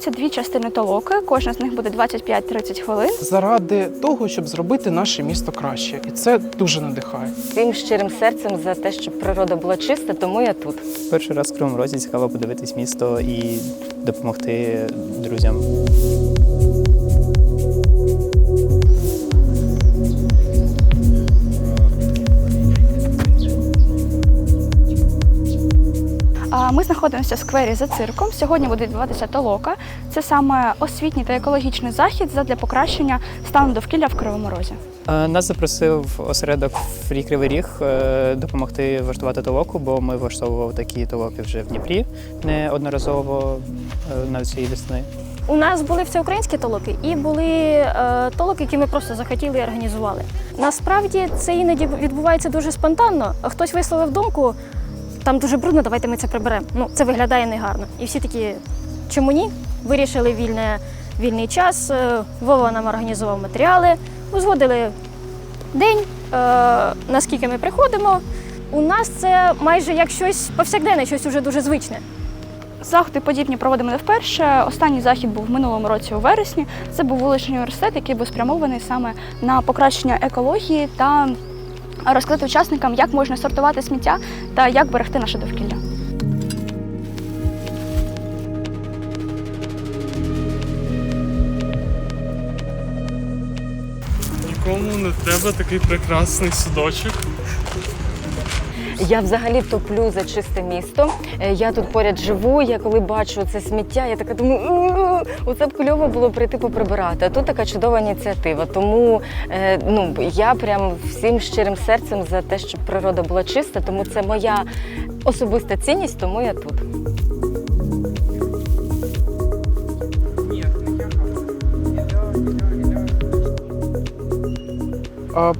Це дві частини толоки, кожна з них буде 25-30 хвилин. заради того, щоб зробити наше місто краще, і це дуже надихає. Своїм щирим серцем за те, щоб природа була чиста, тому я тут. Перший раз в Кривому Розі цікаво подивитись місто і допомогти друзям. Ми знаходимося в сквері за цирком. Сьогодні буде відбуватися толока. Це саме освітній та екологічний захід задля покращення стану довкілля в Кривому Розі. Е, Нас запросив осередок Фрі Кривий Ріг е, допомогти влаштувати толоку, бо ми влаштовували такі толоки вже в Дніпрі неодноразово е, навіть цієї весни. У нас були всеукраїнські толоки і були е, толоки, які ми просто захотіли і організували. Насправді це іноді відбувається дуже спонтанно. Хтось висловив думку, там дуже брудно, давайте ми це приберемо. Ну, це виглядає негарно. І всі такі, чому ні? Вирішили вільне, вільний час. е, Вова нам організував матеріали, узгодили день, е, наскільки ми приходимо. У нас це майже як щось повсякденне, щось уже дуже звичне. Заходи подібні проводимо не вперше. Останній захід був в минулому році у вересні. Це був вуличний університет, який був спрямований саме на покращення екології та розкрити учасникам, як можна сортувати сміття та як берегти наше довкілля. Нікому не треба такий прекрасний судочок. Я взагалі топлю за чисте місто. Е, Я тут поряд живу. Я коли бачу це сміття, я така думаю, «У-у-у, оце б кльово було прийти поприбирати. А тут така чудова ініціатива. Тому е, ну я прям всім щирим серцем за те, щоб природа була чиста. Тому це моя особиста цінність, тому я тут.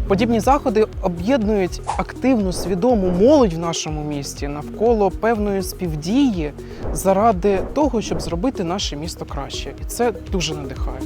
Подібні заходи об'єднують активну свідому молодь в нашому місті навколо певної співдії заради того, щоб зробити наше місто краще, і це дуже надихає.